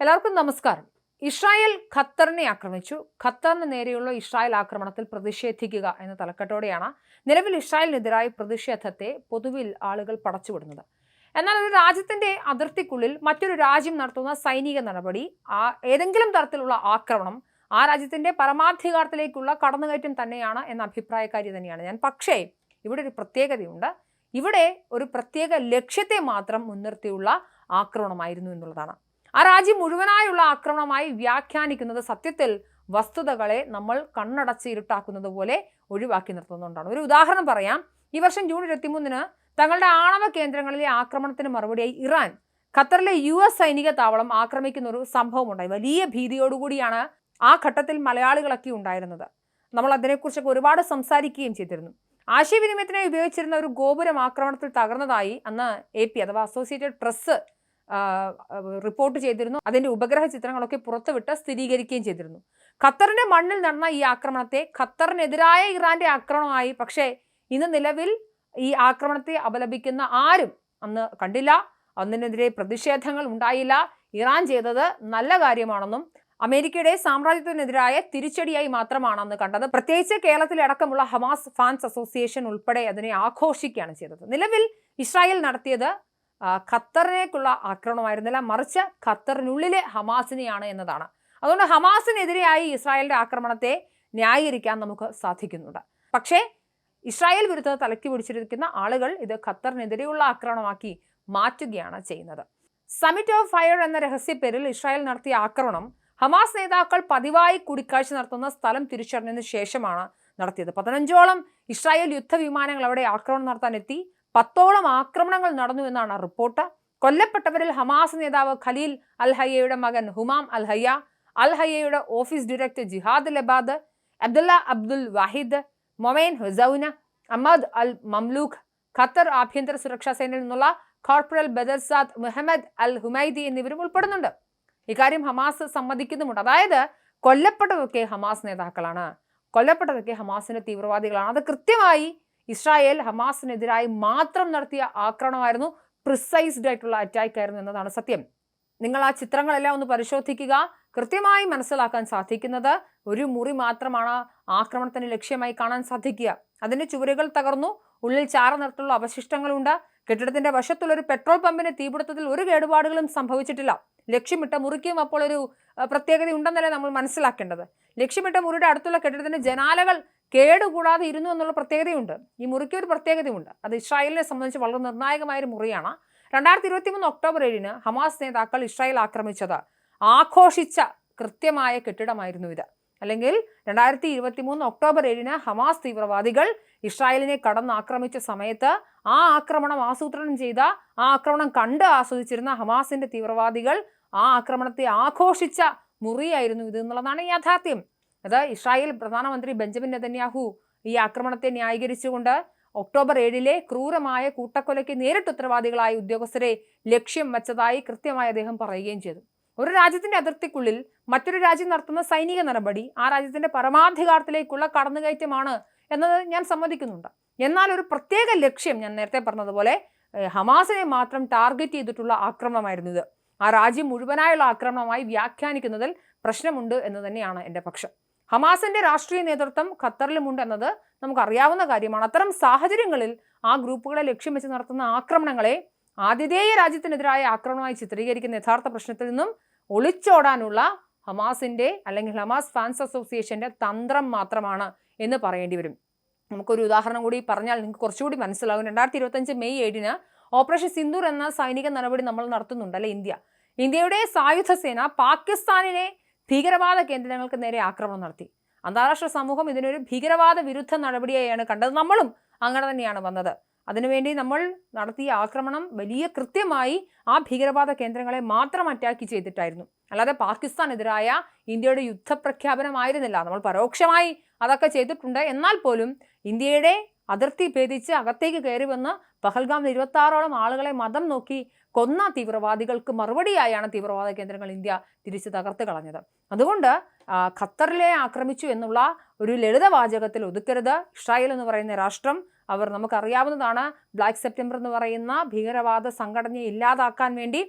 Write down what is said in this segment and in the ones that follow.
എല്ലാവർക്കും നമസ്കാരം. ഇസ്രായേൽ ഖത്തറിനെ ആക്രമിച്ചു. ഖത്തറിന് നേരെയുള്ള ഇസ്രായേൽ ആക്രമണത്തിൽ പ്രതിഷേധിക്കുക എന്ന തലക്കെട്ടോടെയാണ് നിലവിൽ ഇസ്രായേലിനെതിരായ പ്രതിഷേധത്തെ പൊതുവിൽ ആളുകൾ പടച്ചുവിടുന്നത്. എന്നാൽ ഒരു രാജ്യത്തിന്റെ അതിർത്തിക്കുള്ളിൽ മറ്റൊരു രാജ്യം നടത്തുന്ന സൈനിക നടപടി ആ ഏതെങ്കിലും തരത്തിലുള്ള ആക്രമണം ആ രാജ്യത്തിന്റെ പരമാധികാരത്തിലേക്കുള്ള കടന്നുകയറ്റം തന്നെയാണ് എന്ന അഭിപ്രായക്കാരി തന്നെയാണ് ഞാൻ. പക്ഷേ ഇവിടെ ഒരു പ്രത്യേകതയുണ്ട്. ഇവിടെ ഒരു പ്രത്യേക ലക്ഷ്യത്തെ മാത്രം മുൻനിർത്തിയുള്ള ആക്രമണമായിരുന്നു എന്നുള്ളതാണ്. ആ രാജ്യം മുഴുവനായുള്ള ആക്രമണമായി വ്യാഖ്യാനിക്കുന്നത് സത്യത്തിൽ വസ്തുതകളെ നമ്മൾ കണ്ണടച്ച് ഇരുട്ടാക്കുന്നത് പോലെ ഒഴിവാക്കി നിർത്തുന്നുണ്ടാണ്. ഒരു ഉദാഹരണം പറയാം. ഈ വർഷം ജൂൺ ഇരുപത്തിമൂന്നിന് തങ്ങളുടെ ആണവ കേന്ദ്രങ്ങളിലെ ആക്രമണത്തിന് മറുപടിയായി ഇറാൻ ഖത്തറിലെ യു എസ് സൈനിക താവളം ആക്രമിക്കുന്ന ഒരു സംഭവം ഉണ്ടായി വലിയ ഭീതിയോടുകൂടിയാണ് ആ ഘട്ടത്തിൽ മലയാളികളൊക്കെ ഉണ്ടായിരുന്നത്. നമ്മൾ അതിനെക്കുറിച്ചൊക്കെ ഒരുപാട് സംസാരിക്കുകയും ചെയ്തിരുന്നു. ആശയവിനിമയത്തിനായി ഉപയോഗിച്ചിരുന്ന ഒരു ഗോപുരം ആക്രമണത്തിൽ തകർന്നതായി അന്ന് എ പി അഥവാ അസോസിയേറ്റഡ് പ്രസ് റിപ്പോർട്ട് ചെയ്തിരുന്നു. അതിന്റെ ഉപഗ്രഹ ചിത്രങ്ങളൊക്കെ പുറത്തുവിട്ട് സ്ഥിരീകരിക്കുകയും ചെയ്തിരുന്നു. ഖത്തറിന്റെ മണ്ണിൽ നടന്ന ഈ ആക്രമണത്തെ ഖത്തറിനെതിരായ ഇറാന്റെ ആക്രമണമായി. പക്ഷേ ഇന്ന് നിലവിൽ ഈ ആക്രമണത്തെ അപലപിക്കുന്ന ആരും അന്ന് കണ്ടില്ല. അന്നിനെതിരെ പ്രതിഷേധങ്ങൾ ഉണ്ടായില്ല. ഇറാൻ ചെയ്തത് നല്ല കാര്യമാണെന്നും അമേരിക്കയുടെ സാമ്രാജ്യത്തിനെതിരായ തിരിച്ചടിയായി മാത്രമാണ് അന്ന് കണ്ടത്. പ്രത്യേകിച്ച് കേരളത്തിലടക്കമുള്ള ഹമാസ് ഫാൻസ് അസോസിയേഷൻ ഉൾപ്പെടെ അതിനെ ആഘോഷിക്കുകയാണ് ചെയ്തത്. നിലവിൽ ഇസ്രായേൽ നടത്തിയത് ഖത്തറിനേക്കുള്ള ആക്രമണമായിരുന്നില്ല. മറിച്ച് ഖത്തറിനുള്ളിലെ ഹമാസിനെയാണ് എന്നതാണ്. അതുകൊണ്ട് ഹമാസിനെതിരെയായി ഇസ്രായേലിന്റെ ആക്രമണത്തെ ന്യായീകരിക്കാൻ നമുക്ക് സാധിക്കുന്നുണ്ട്. പക്ഷേ ഇസ്രായേൽ വിരുദ്ധ തലക്കി പിടിച്ചിരിക്കുന്ന ആളുകൾ ഇത് ഖത്തറിനെതിരെയുള്ള ആക്രമണമാക്കി മാറ്റുകയാണ് ചെയ്യുന്നത്. സമിറ്റ് ഓഫ് ഫയർ എന്ന രഹസ്യ പേരിൽ ഇസ്രായേൽ നടത്തിയ ആക്രമണം ഹമാസ് നേതാക്കൾ പതിവായി കൂടിക്കാഴ്ച നടത്തുന്ന സ്ഥലം തിരിച്ചറിഞ്ഞതിന് ശേഷമാണ് നടത്തിയത്. പതിനഞ്ചോളം ഇസ്രായേൽ യുദ്ധവിമാനങ്ങൾ അവിടെ ആക്രമണം നടത്താൻ എത്തി. പത്തോളം ആക്രമണങ്ങൾ നടന്നു എന്നാണ് റിപ്പോർട്ട്. കൊല്ലപ്പെട്ടവരിൽ ഹമാസ് നേതാവ് ഖലീൽ അൽ ഹയ്യയുടെ മകൻ Humam al Hayya al ഹയ്യയുടെ office director Jihad Labad Abdullah Abdul Wahid Moamen Hassouna Ahmed al Mamluk Qatar ആഭ്യന്തര സുരക്ഷാ സേനയിൽ നിന്നുള്ള കോർപ്പറൽ ബദർസാദ് മുഹമ്മദ് അൽ ഹുമൈദി എന്നിവരും ഉൾപ്പെടുന്നുണ്ട്. ഇക്കാര്യം ഹമാസ് സമ്മതിക്കുന്നുമുണ്ട്. അതായത് കൊല്ലപ്പെട്ടതൊക്കെ ഹമാസ് നേതാക്കളാണ്. കൊല്ലപ്പെട്ടതൊക്കെ ഹമാസിന്റെ തീവ്രവാദികളാണ്. അത് കൃത്യമായി ഇസ്രായേൽ ഹമാസിനെതിരായി മാത്രം നടത്തിയ ആക്രമണമായിരുന്നു. പ്രിസൈസ്ഡ് ആയിട്ടുള്ള അറ്റാക്ക് ആയിരുന്നു എന്നതാണ് സത്യം. നിങ്ങൾ ആ ചിത്രങ്ങളെല്ലാം ഒന്ന് പരിശോധിക്കുക. കൃത്യമായി മനസ്സിലാക്കാൻ സാധിക്കുന്നത് ഒരു മുറി മാത്രമാണ് ആക്രമണത്തിന് ലക്ഷ്യമായി കാണാൻ സാധിക്കുക. അതിന്റെ ചുവരുകൾ തകർന്നു. ഉള്ളിൽ ചാറ നിറത്തിലുള്ള അവശിഷ്ടങ്ങളുണ്ട്. കെട്ടിടത്തിന്റെ വശത്തുള്ള ഒരു പെട്രോൾ പമ്പിന് തീപിടുത്തത്തിൽ ഒരു കേടുപാടുകളും സംഭവിച്ചിട്ടില്ല. ലക്ഷ്യമിട്ട മുറിക്കും അപ്പോൾ ഒരു പ്രത്യേകത ഉണ്ടെന്നല്ലേ നമ്മൾ മനസ്സിലാക്കേണ്ടത്. ലക്ഷ്യമിട്ട മുറിയുടെ അടുത്തുള്ള കെട്ടിടത്തിന്റെ ജനാലകൾ കേടുകൂടാതെ ഇരുന്നു എന്നുള്ള പ്രത്യേകതയുണ്ട്. ഈ മുറിക്ക് ഒരു പ്രത്യേകതയുണ്ട്. അത് ഇസ്രായേലിനെ സംബന്ധിച്ച് വളരെ നിർണായകമായ ഒരു മുറിയാണ്. രണ്ടായിരത്തി ഇരുപത്തി മൂന്ന് ഒക്ടോബർ ഏഴിന് ഹമാസ് നേതാക്കൾ ഇസ്രായേൽ ആക്രമിച്ചത്. ആഘോഷിച്ച കൃത്യമായ കെട്ടിടമായിരുന്നു ഇത്. അല്ലെങ്കിൽ രണ്ടായിരത്തി ഇരുപത്തി മൂന്ന് ഒക്ടോബർ ഏഴിന് ഹമാസ് തീവ്രവാദികൾ ഇസ്രായേലിനെ കടന്ന് ആക്രമിച്ച സമയത്ത് ആ ആക്രമണം ആസൂത്രണം ചെയ്ത ആ ആക്രമണം കണ്ട് ആസ്വദിച്ചിരുന്ന ഹമാസിന്റെ തീവ്രവാദികൾ ആ ആക്രമണത്തെ ആഘോഷിച്ച മുറിയായിരുന്നു ഇത് എന്നുള്ളതാണ് യാഥാർത്ഥ്യം. അത് ഇസ്രായേൽ പ്രധാനമന്ത്രി ബെഞ്ചമിൻ നെതന്യാഹു ഈ ആക്രമണത്തെ ന്യായീകരിച്ചുകൊണ്ട് ഒക്ടോബർ ഏഴിലെ ക്രൂരമായ കൂട്ടക്കൊലയ്ക്ക് നേരിട്ട് ഉത്തരവാദികളായ ഉദ്യോഗസ്ഥരെ ലക്ഷ്യം വച്ചതായി കൃത്യമായി അദ്ദേഹം പറയുകയും ചെയ്തു. ഒരു രാജ്യത്തിന്റെ അതിർത്തിക്കുള്ളിൽ മറ്റൊരു രാജ്യം നടത്തുന്ന സൈനിക നടപടി ആ രാജ്യത്തിന്റെ പരമാധികാരത്തിലേക്കുള്ള കടന്നുകയറ്റമാണ് എന്നത് ഞാൻ സമ്മതിക്കുന്നുണ്ട്. എന്നാൽ ഒരു പ്രത്യേക ലക്ഷ്യം ഞാൻ നേരത്തെ പറഞ്ഞതുപോലെ ഹമാസിനെ മാത്രം ടാർഗറ്റ് ചെയ്തിട്ടുള്ള ആക്രമണമായിരുന്നു ഇത്. ആ രാജ്യം മുഴുവനായുള്ള ആക്രമണമായി വ്യാഖ്യാനിക്കുന്നതിൽ പ്രശ്നമുണ്ട് എന്ന് തന്നെയാണ് എന്റെ പക്ഷം. ഹമാസിന്റെ രാഷ്ട്രീയ നേതൃത്വം ഖത്തറിലുമുണ്ട് എന്നത് നമുക്കറിയാവുന്ന കാര്യമാണ്. അത്തരം സാഹചര്യങ്ങളിൽ ആ ഗ്രൂപ്പുകളെ ലക്ഷ്യം വെച്ച് നടത്തുന്ന ആക്രമണങ്ങളെ ആതിഥേയ രാജ്യത്തിനെതിരായ ആക്രമണമായി ചിത്രീകരിക്കുന്ന യഥാർത്ഥ പ്രശ്നത്തിൽ നിന്നും ഒളിച്ചോടാനുള്ള ഹമാസിന്റെ അല്ലെങ്കിൽ ഹമാസ് ഫാൻസ് അസോസിയേഷന്റെ തന്ത്രം മാത്രമാണ് എന്ന് പറയേണ്ടി വരും. നമുക്കൊരു ഉദാഹരണം കൂടി പറഞ്ഞാൽ നിങ്ങൾക്ക് കുറച്ചുകൂടി മനസ്സിലാകും രണ്ടായിരത്തി ഇരുപത്തഞ്ച് മെയ് ഏഴിന് ഓപ്പറേഷൻ സിന്ദൂർ എന്ന സൈനിക നടപടി നമ്മൾ നടത്തുന്നുണ്ട് അല്ലെ ഇന്ത്യ? ഇന്ത്യയുടെ സായുധ സേന പാകിസ്ഥാനിലെ ഭീകരവാദ കേന്ദ്രങ്ങൾക്ക് നേരെ ആക്രമണം നടത്തി. അന്താരാഷ്ട്ര സമൂഹം ഇതിനൊരു ഭീകരവാദ വിരുദ്ധ നടപടിയായാണ് കണ്ടത്. നമ്മളും അങ്ങനെ തന്നെയാണ് വന്നത്. അതിനുവേണ്ടി നമ്മൾ നടത്തിയ ആക്രമണം വലിയ കൃത്യമായി ആ ഭീകരവാദ കേന്ദ്രങ്ങളെ മാത്രം അറ്റാക്ക് ചെയ്തിട്ടായിരുന്നു. അല്ലാതെ പാകിസ്ഥാനെതിരായ ഇന്ത്യയുടെ യുദ്ധപ്രഖ്യാപനമായിരുന്നില്ല. നമ്മൾ പരോക്ഷമായി അതൊക്കെ ചെയ്തിട്ടുണ്ട്. എന്നാൽ പോലും ഇന്ത്യയുടെ അതിർത്തി ഭേദിച്ച് അകത്തേക്ക് കയറി വന്ന് പഹൽഗാം ഇരുപത്തി ആറോളം ആളുകളെ മതം നോക്കി കൊന്ന തീവ്രവാദികൾക്ക് മറുപടിയായാണ് തീവ്രവാദ കേന്ദ്രങ്ങൾ ഇന്ത്യ തിരിച്ചു തകർത്ത് കളഞ്ഞത്. അതുകൊണ്ട് ഖത്തറിലെ ആക്രമിച്ചു എന്നുള്ള ഒരു ലളിതവാചകത്തിൽ ഒതുക്കരുത്. ഇസ്രായേൽ എന്ന് പറയുന്ന രാഷ്ട്രം അവർ നമുക്കറിയാവുന്നതാണ് ബ്ലാക്ക് സെപ്റ്റംബർ എന്ന് പറയുന്ന ഭീകരവാദ സംഘടനയെ ഇല്ലാതാക്കാൻ വേണ്ടി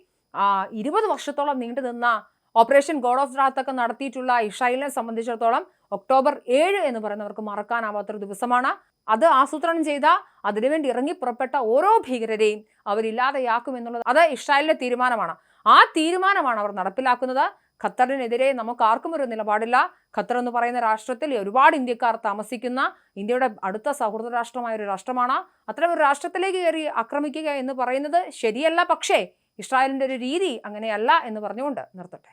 ഇരുപത് വർഷത്തോളം നീണ്ടു നിന്ന ഓപ്പറേഷൻ ഗോഡ് ഓഫ് റാത്ത് ഒക്കെ നടത്തിയിട്ടുള്ള ഇസ്രായേലിനെ സംബന്ധിച്ചിടത്തോളം ഒക്ടോബർ ഏഴ് എന്ന് പറയുന്നവർക്ക് മറക്കാനാവാത്തൊരു ദിവസമാണ്. അത് ആസൂത്രണം ചെയ്ത അതിനുവേണ്ടി ഇറങ്ങി പുറപ്പെട്ട ഓരോ ഭീകരരെയും അവരില്ലാതെയാക്കും എന്നുള്ളത് അത് ഇസ്രായേലിന്റെ തീരുമാനമാണ്. ആ തീരുമാനമാണ് അവർ നടപ്പിലാക്കുന്നത്. ഖത്തറിനെതിരെ നമുക്ക് ആർക്കും ഒരു നിലപാടില്ല. ഖത്തർ എന്ന് പറയുന്ന രാഷ്ട്രത്തിൽ ഒരുപാട് ഇന്ത്യക്കാർ താമസിക്കുന്ന ഇന്ത്യയുടെ അടുത്ത സൗഹൃദ രാഷ്ട്രമായ ഒരു രാഷ്ട്രമാണ്. അത്തരം ഒരു രാഷ്ട്രത്തിലേക്ക് കയറി ആക്രമിക്കുക എന്ന് പറയുന്നത് ശരിയല്ല പക്ഷേ ഇസ്രായേലിന്റെ ഒരു രീതി അങ്ങനെയല്ല എന്ന് പറഞ്ഞുകൊണ്ട് നിർത്തട്ടെ.